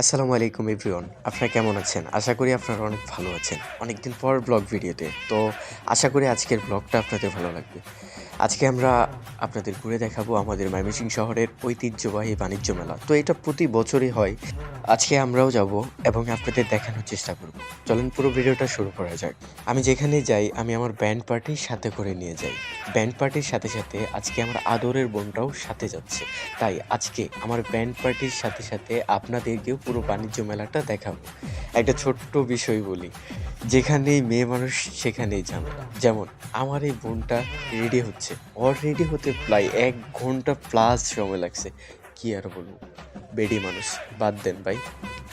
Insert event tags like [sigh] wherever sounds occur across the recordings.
আসসালামু আলাইকুম এভরিওয়ান, আপনারা কেমন আছেন? আশা করি আপনারা অনেক ভালো আছেন। অনেকদিন পর ব্লগ ভিডিওতে, তো আশা করি আজকের ব্লগটা আপনাদের ভালো লাগবে। আজকে আমরা আপনাদের ঘুরে দেখাবো আমাদের ময়মনসিংহ শহরের ঐতিহ্যবাহী বাণিজ্য মেলা। তো এটা প্রতি বছরই হয়। আজকে আমরাও যাব এবং আপনাদের দেখানোর চেষ্টা করব। চলেন পুরো ভিডিওটা শুরু করা যাক। আমি যেখানে যাই, আমি আমার ব্যান্ড পার্টির সাথে করে নিয়ে যাই। ব্যান্ড পার্টির সাথে সাথে আজকে আমার আদরের বোনটাও সাথে যাচ্ছে। তাই আজকে আমার ব্যান্ড পার্টির সাথে সাথে আপনাদেরকেও পুরো বাণিজ্য মেলাটা দেখাবো। একটা ছোট্ট বিষয় বলি, যেখানেই মেয়ে মানুষ সেখানেই ঝামেলা যেমন, আমার এই বোনটা রেডি হচ্ছে। ওর রেডি হতে প্রায় এক ঘণ্টা প্লাস সময় লাগছে। কি আর বলব? বেডি মানুষ, বাদ দেন ভাই।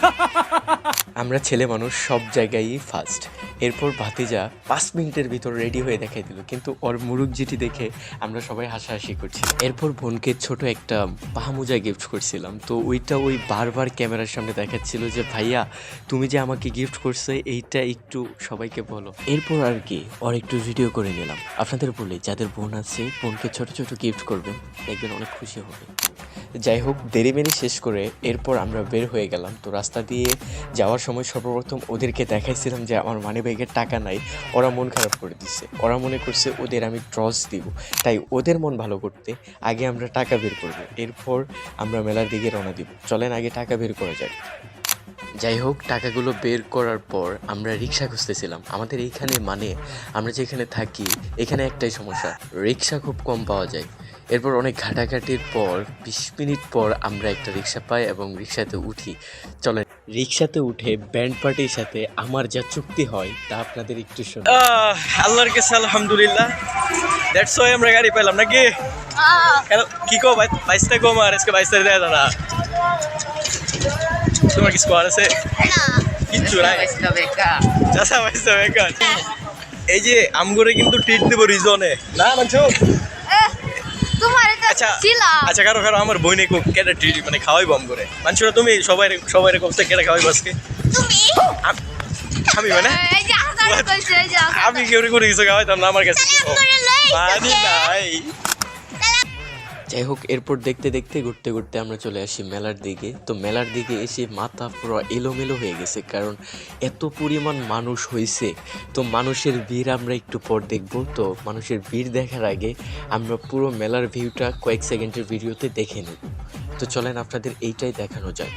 [laughs] আমরা ছেলে মানুষ সব জায়গায়ই ফার্স্ট এরপর ভাতিজা পাঁচ মিনিটের ভিতর রেডি হয়ে দেখাই দিল। কিন্তু ওর মুরুগ জিটি দেখে আমরা সবাই হাসাহাসি করছি। এরপর বোনকে ছোট একটা পাহামুজা গিফট করছিলাম। তো ওইটা ওই বারবার ক্যামেরার সামনে দেখাচ্ছিল যে, ভাইয়া, তুমি যে আমাকে গিফট করছ, এইটা একটু সবাইকে বলো। এরপর আর কি, ওর একটু ভিডিও করে নিলাম। আপনাদের বলি, যাদের বোন আছে, বোনকে ছোট ছোট গিফট করবেন, দেখবেন অনেক খুশি হবে। যাই হোক, দেরি মেরি শেষ করে এরপর আমরা বের হয়ে গেলাম। তো রাস্তা দিয়ে যাওয়ার সময় সর্বপ্রথম ওদেরকে দেখাইছিলাম যে আমার মানি ব্যাগের টাকা নাই, ওরা মন খারাপ করে দিচ্ছে ওরা মনে করছে, ওদের আমি ট্রস দিব। তাই ওদের মন ভালো করতে আগে আমরা টাকা বের করব। এরপর আমরা মেলার দিকে রওনা দিব। চলেন আগে টাকা বের করা যাক। যাই হোক, টাকাগুলো বের করার পর আমরা রিক্সা খুঁজতেছিলাম। আমাদের এইখানে মানে আমরা যেখানে থাকি, এখানে একটাই সমস্যা, রিক্সা খুব কম পাওয়া যায়। এরপর অনেক ঘাটাঘাটির পর বিশ মিনিট পর আমরা একটা রিক্সা পাই এবং রিক্সাতে উঠি। চলেন। রিক্সাতে উঠে ব্যান্ড পার্টির সাথে আমার যা চুক্তি হয় তা আপনাদের একটু শোনা আহ, আল্লাহর কাছে আলহামদুলিল্লাহ। দ্যাটস ওয়াই আমরা গাড়ি পেলাম নাকি? কি কো ভাই? বাইশটা কম আর আজকে বাইশটা দেয় না। তোমার কি স্কোয়ার আছে? কিচ্ছু বেকার। এই যে আমগরে কিন্তু ট্রিট দেবো রিজনে। না মানছো? আচ্ছা আচ্ছা কারও কারও আমার বইনে কেটে ট্রিট মানে খাওয়াই বম করে। মানছো তুমি সবাই সবাই কমছে কেটে খাওয়াই বাসকে তুমি? আমি মানে আমি কেউ করে কিছু খাওয়াইতাম না আমার কাছে? পানি নাই। যাই হোক, এরপর দেখতে দেখতে, ঘুরতে ঘুরতে আমরা চলে আসি মেলার দিকে। তো মেলার দিকে এসে মাথা পুরো এলোমেলো হয়ে গেছে, কারণ এত পরিমাণ মানুষ হয়েছে তো মানুষের ভিড় আমরা একটু পর দেখব। তো মানুষের ভিড় দেখার আগে আমরা পুরো মেলার ভিউটা কয়েক সেকেন্ডের ভিডিওতে দেখে নেব। তো চলেন, আপনাদের এইটাই দেখানো যাক।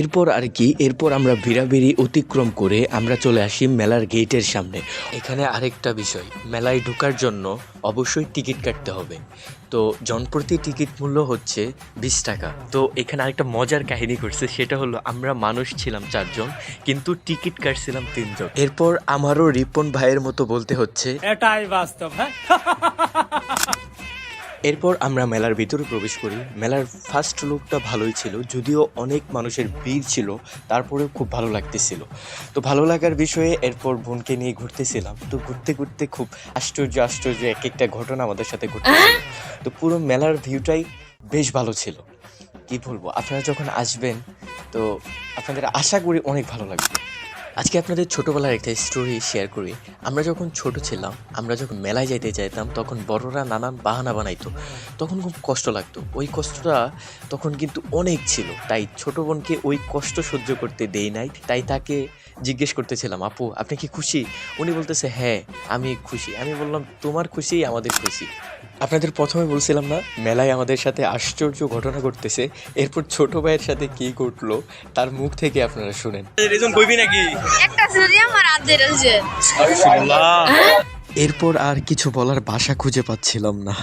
এরপর আর কি, এরপর আমরা ভিড়াভিড়ি অতিক্রম করে আমরা চলে আসি মেলার গেটের সামনে। এখানে আরেকটা বিষয়, মেলায় ঢোকার জন্য অবশ্যই টিকিট কাটতে হবে। তো জনপ্রতি টিকিট মূল্য হচ্ছে বিশ টাকা। তো এখানে আরেকটা মজার কাহিনী করছে সেটা হলো আমরা মানুষ ছিলাম চারজন, কিন্তু টিকিট কাটছিলাম তিনজন। এরপর আমারও রিপন ভাইয়ের মতো বলতে হচ্ছে, এটাই বাস্তব হ্যাঁ? [laughs] এরপর আমরা মেলার ভিতরে প্রবেশ করি। মেলার ফার্স্ট লুকটা ভালোই ছিল, যদিও অনেক মানুষের ভিড় ছিল, তারপরেও খুব ভালো লাগতেছিল। তো ভালো লাগার বিষয়ে এরপর বোনকে নিয়ে ঘুরতেছিলাম। তো ঘুরতে ঘুরতে খুব আশ্চর্য আশ্চর্য এক একটা ঘটনা আমাদের সাথে ঘটতেছিল তো পুরো মেলার ভিউটাই বেশ ভালো ছিল। কি বলব, আপনারা যখন আসবেন, তো আপনাদের আশা করি অনেক ভালো লাগবে। আজকে আপনাদের ছোটোবেলার একটা স্টোরি শেয়ার করি। আমরা যখন ছোট ছিলাম, আমরা যখন মেলায় যাইতে চাইতাম তখন বড়রা নানান বাহানা বানাইতো। তখন খুব কষ্ট লাগতো। ওই কষ্টটা তখন কিন্তু অনেক ছিল। তাই ছোট বোনকে ওই কষ্ট সহ্য করতে দেই নাই। তাই তাকে জিজ্ঞেস করতেছিলাম আপু আপনি কি খুশি? উনি বলতেছে হ্যাঁ আমি খুশি। আমি বললাম তোমার খুশি আমাদের খুশি। আপনাদের প্রথমে বলছিলাম না মেলায় আমাদের সাথে আশ্চর্য ঘটনা ঘটতেছে। এরপর ছোট ভাইয়ের সাথে কি ঘটলো তার মুখ থেকে আপনারা শুনেন। কইবি নাকি? একটা আমার এরপর আর কিছু বলার ভাষা খুঁজে পাচ্ছিলাম না।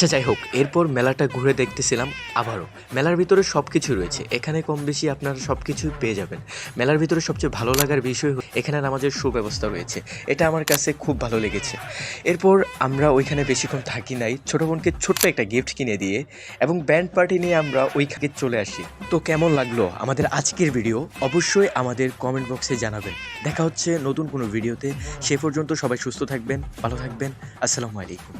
আচ্ছা যাই হোক, এরপর মেলাটা ঘুরে দেখতেছিলাম আবারও। মেলার ভিতরে সব কিছু রয়েছে। এখানে কম বেশি আপনারা সব কিছুই পেয়ে যাবেন। মেলার ভিতরে সবচেয়ে ভালো লাগার বিষয় এখানে নামাজের সুব্যবস্থা রয়েছে। এটা আমার কাছে খুব ভালো লেগেছে। এরপর আমরা ওইখানে বেশিক্ষণ থাকি নাই। ছোটো বোনকে ছোট্ট একটা গিফট কিনে দিয়ে এবং ব্যান্ড পার্টি নিয়ে আমরা ওইখানে চলে আসি। তো কেমন লাগল আমাদের আজকের ভিডিও অবশ্যই আমাদের কমেন্ট বক্সে জানাবেন। দেখা হচ্ছে নতুন কোনো ভিডিওতে সে পর্যন্ত সবাই সুস্থ থাকবেন, ভালো থাকবেন। আসসালামু আলাইকুম।